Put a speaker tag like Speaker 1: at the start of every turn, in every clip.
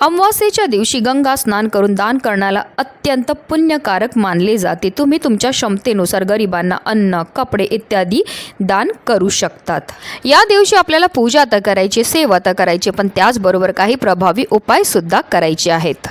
Speaker 1: अमावास्येच्या दिवशी गंगा स्नान करून दान करण्याला अत्यंत पुण्यकारक मानले जाते. तुम्ही तुमच्या क्षमतेनुसार गरिबांना अन्न कपडे इत्यादी दान करू शकतात. या दिवशी आपल्याला पूजा तर करायची सेवा तर करायची पण त्याचबरोबर काही प्रभावी उपायसुद्धा करायचे आहेत.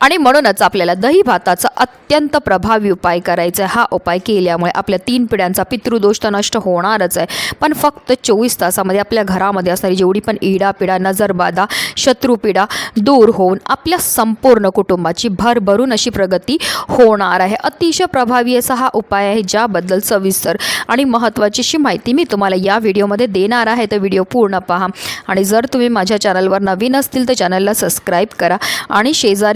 Speaker 1: आणि म्हणूनच आपल्याला दही भाताचा अत्यंत प्रभावी उपाय करायचा आहे. हा उपाय केल्यामुळे आपल्या तीन पिढ्यांचा पितृदोष तर नष्ट होणारच आहे. पण फक्त चोवीस तासामध्ये आपल्या घरामध्ये असणारी जेवढी पण इडापिडा नजरबाधा शत्रुपिडा दूर होऊन आपल्या संपूर्ण कुटुंबाची भरभरून अशी प्रगती होणार आहे. अतिशय प्रभावी असा हा उपाय आहे ज्याबद्दल सविस्तर आणि महत्त्वाची अशी माहिती मी तुम्हाला या व्हिडिओमध्ये देणार आहे. तर व्हिडिओ पूर्ण पहा. आणि जर तुम्ही माझ्या चॅनलवर नवीन असतील तर चॅनलला सबस्क्राईब करा आणि शेजारी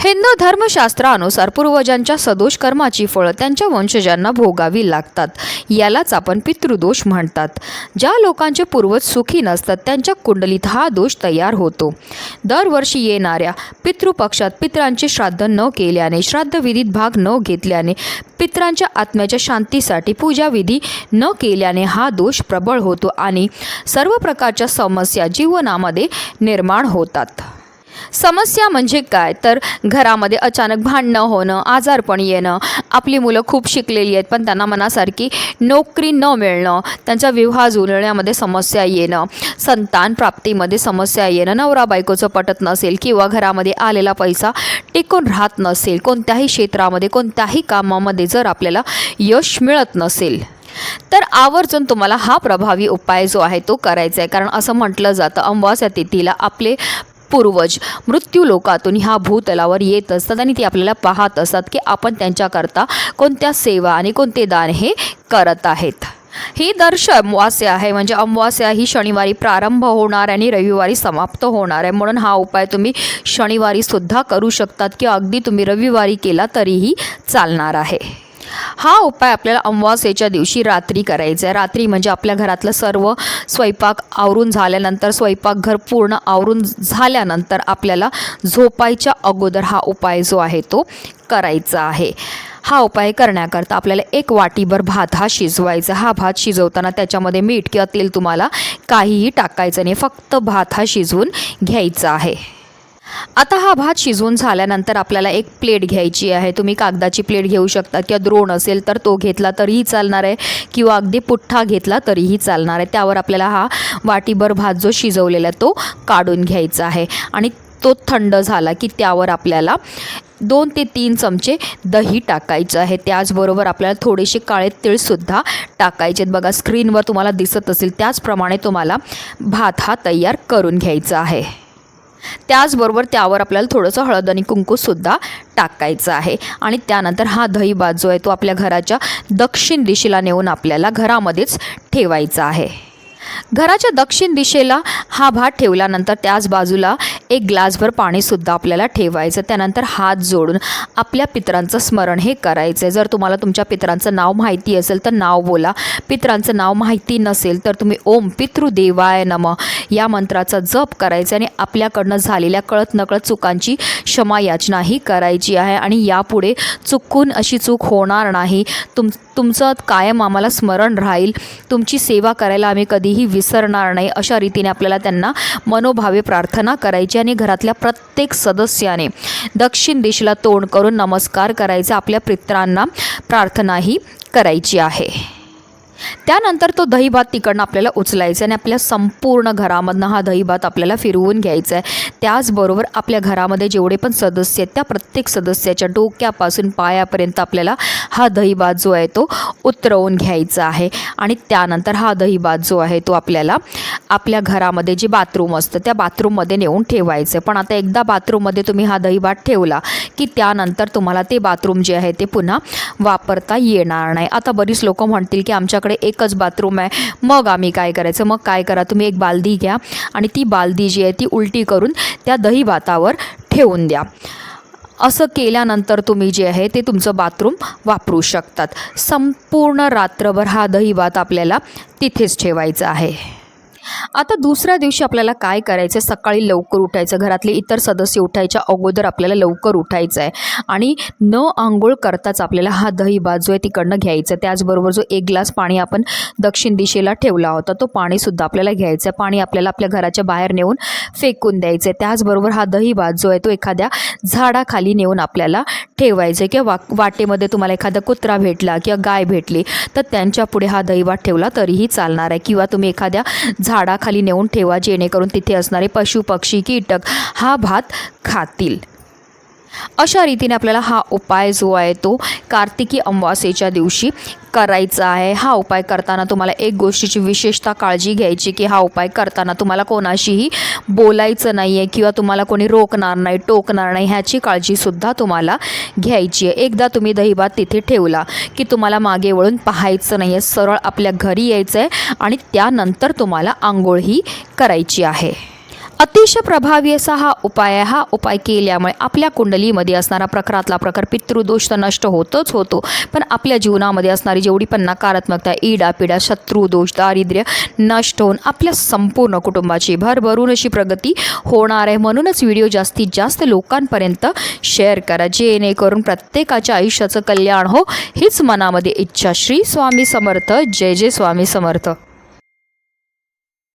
Speaker 1: हिंदू धर्मशास्त्रानुसार पूर्वजांच्या सदोष कर्माची फळं त्यांच्या वंशजांना भोगावी लागतात. यालाच आपण पितृदोष म्हणतात. ज्या लोकांचे पूर्वज सुखी नसतात त्यांच्या कुंडलीत हा दोष तयार होतो. दरवर्षी येणाऱ्या पितृपक्षात पित्रांचे श्राद्ध न केल्याने श्राद्धविधीत भाग न घेतल्याने पित्रांच्या आत्म्याच्या शांतीसाठी पूजाविधी न केल्याने हा दोष प्रबळ होतो आणि सर्व प्रकारच्या समस्या जीवनामध्ये निर्माण होतात. समस्या म्हणजे काय? तर घरामध्ये अचानक भांडणं होणं आजारपण येणं आपली मुलं खूप शिकलेली आहेत पण त्यांना मनासारखी नोकरी न मिळणं त्यांचा विवाह जुळण्यामध्ये समस्या येणं संतान प्राप्तीमध्ये समस्या येणं नवरा बायकोचं पटत नसेल किंवा घरामध्ये आलेला पैसा टिकून राहत नसेल कोणत्याही क्षेत्रामध्ये कोणत्याही कामामध्ये जर आपल्याला यश मिळत नसेल तर आवर्जून तुम्हाला हा प्रभावी उपाय जो आहे तो करायचा आहे. कारण असं म्हटलं जातं अमावास्या तिथीला आपले पूर्वज. मृत्यू लोकातून ह्या भूतलावर येत असतात आणि ते आपल्याला पाहत असतात की आपण त्यांच्याकरता कोणत्या सेवा आणि कोणते दान हे करत आहेत. ही दर्श अमावास्या आहे. म्हणजे अमावास्या ही शनिवारी प्रारंभ होणार आणि रविवारी समाप्त होणार आहे. म्हणून हा उपाय तुम्ही शनिवारी सुद्धा करू शकतात किंवा अगदी तुम्ही रविवारी केला तरीही चालणार आहे. हा उपाय आपल्याला अमावास्येच्या दिवशी रात्री करायचा आहे. रात्री म्हणजे आपल्या घरातलं सर्व स्वयंपाक आवरून झाल्यानंतर स्वयंपाकघर पूर्ण आवरून झाल्यानंतर आपल्याला झोपायच्या अगोदर हा उपाय जो आहे तो करायचा आहे. हा उपाय करण्याकरता आपल्याला एक वाटीभर भात हा शिजवायचा. हा भात शिजवताना त्याच्यामध्ये मीठ किंवा तेल तुम्हाला काहीही टाकायचं नाही. फक्त भात हा शिजवून घ्यायचा आहे. आता हा भात शिजवून झाल्यानंतर आपल्याला एक प्लेट घ्यायची आहे. तुम्ही कागदाची प्लेट घेऊ शकता किंवा द्रोण असेल तर तो घेतला तरीही चालणार आहे किंवा अगदी पुठ्ठा घेतला तरीही चालणार आहे. त्यावर आपल्याला हा वाटीभर भात जो शिजवलेला आहे तो काढून घ्यायचा आहे. आणि तो थंड झाला की त्यावर आपल्याला दोन ते तीन चमचे दही टाकायचं आहे. त्याचबरोबर आपल्याला थोडेसे काळे तीळसुद्धा टाकायचे आहेत. बघा स्क्रीनवर तुम्हाला दिसत असेल त्याचप्रमाणे तुम्हाला भात हा तयार करून घ्यायचा आहे. त्याचबरोबर त्यावर आपल्याला थोडंसं हळद आणि कुंकूसुद्धा टाकायचं आहे. आणि त्यानंतर हा दही भात जो आहे तो आपल्या घराच्या दक्षिण दिशेला नेऊन आपल्याला घरामध्येच ठेवायचा आहे. घराच्या दक्षिण दिशेला हा भात ठेवल्यानंतर त्याच बाजूला एक ग्लासभर पाणीसुद्धा आपल्याला ठेवायचं. त्यानंतर हात जोडून आपल्या पित्रांचं स्मरण हे करायचं आहे जर तुम्हाला तुमच्या पितरांचं नाव माहिती असेल तर नाव बोला. पित्रांचं नाव माहिती नसेल तर तुम्ही ओम पितृदेवाय नम या मंत्राचा जप करायचा आणि आपल्याकडनं झालेल्या कळत नकळत चुकांची क्षमा याचनाही करायची आहे आणि यापुढे चुकून अशी चूक होणार नाही. तुम तुमचं कायम आम्हाला स्मरण राहील. तुमची सेवा करायला आम्ही कधीही विसरणार नाही अशा रीतीने आपल्याला त्यांना मनोभावे प्रार्थना करायची आणि घरातल्या प्रत्येक सदस्याने दक्षिण दिशेला तोंड करून नमस्कार करायचा आपल्या पित्रांना प्रार्थनाही करायची आहे. त्यानंतर तो दही भात तिकडनं आपल्याला उचलायचा आणि आपल्या संपूर्ण घरामधनं हा दही भात आपल्याला फिरवून घ्यायचा आहे. त्याचबरोबर आपल्या घरामध्ये जेवढे पण सदस्य आहेत त्या प्रत्येक सदस्याच्या डोक्यापासून पायापर्यंत आपल्याला हा दही भात जो आहे तो उतरवून घ्यायचा आहे. आणि त्यानंतर हा दही भात जो आहे तो आपल्याला आपल्या घरामध्ये जे बाथरूम असतं त्या बाथरूममध्ये नेऊन ठेवायचं पण आता एकदा बाथरूममध्ये तुम्ही हा दही भात ठेवला की त्यानंतर तुम्हाला ते बाथरूम जे आहे ते पुन्हा वापरता येणार नाही. आता बरीच लोक म्हणतील की आमच्याकडे एकच बाथरूम आहे. मग आम्ही काय करायचं? मग काय करा? तुम्ही एक बालदी घ्या आणि ती बालदी जी आहे ती उलटी करून त्या दही भातावर ठेवून द्या. असं केल्यानंतर तुम्ही जे आहे ते तुमचं बाथरूम वापरू शकतात. संपूर्ण रात्रभर हा दहीभात आपल्याला तिथेच ठेवायचा आहे. आता दुसऱ्या दिवशी आपल्याला काय करायचं सकाळी लवकर उठायचं. घरातले इतर सदस्य उठायच्या अगोदर आपल्याला लवकर उठायचं आहे आणि न आंघोळ करताच आपल्याला हा दही बाजू जो आहे तिकडनं घ्यायचं. त्याचबरोबर जो एक ग्लास पाणी आपण दक्षिण दिशेला ठेवला होता तो पाणीसुद्धा आपल्याला घ्यायचं आहे पाणी आपल्याला आपल्या घराच्या बाहेर नेऊन फेकून द्यायचं आहे त्याचबरोबर हा दही भात जो आहे तो एखाद्या झाडाखाली नेऊन आपल्याला ठेवायचं आहे किंवा वा वाटेमध्ये तुम्हाला एखादा कुत्रा भेटला किंवा गाय भेटली तर त्यांच्या पुढे हा दहीभात ठेवला तरीही चालणार आहे. किंवा तुम्ही एखाद्या झाडाखाली नेऊन ठेवा जेणेकरून तिथे असणारे पशु पक्षी कीटक हा भात खातील. अशा रीतीने आपल्याला हा उपाय जो आहे तो कार्तिकी अमावास्येच्या दिवशी करायचा आहे. हा उपाय करताना तुम्हाला एक गोष्टीची विशेषतः काळजी घ्यायची की हा उपाय करताना तुम्हाला कोणाशीही बोलायचं नाही आहे किंवा तुम्हाला कोणी रोखणार नाही टोकणार नाही ह्याची काळजीसुद्धा तुम्हाला घ्यायची आहे. एकदा तुम्ही दहीभात तिथे ठेवला की तुम्हाला मागे वळून पाहायचं नाही आहे सरळ आपल्या घरी यायचं आहे आणि त्यानंतर तुम्हाला आंघोळही करायची आहे. अतिशय प्रभावी असा हा उपाय आहे. हा उपाय केल्यामुळे आपल्या कुंडलीमध्ये असणारा प्रकारातला प्रकार पितृदोष तर नष्ट होतच होतो. पण आपल्या जीवनामध्ये असणारी जेवढी पण नकारात्मकता ईडा पिडा शत्रुदोष दारिद्र्य नष्ट होऊन आपल्या संपूर्ण कुटुंबाची भरभरून अशी प्रगती होणार आहे. म्हणूनच व्हिडिओ जास्तीत जास्त लोकांपर्यंत शेअर करा. जेणेकरून प्रत्येकाच्या आयुष्याचं कल्याण हो. हीच मनामध्ये इच्छा. श्री स्वामी समर्थ. जय जय स्वामी समर्थ.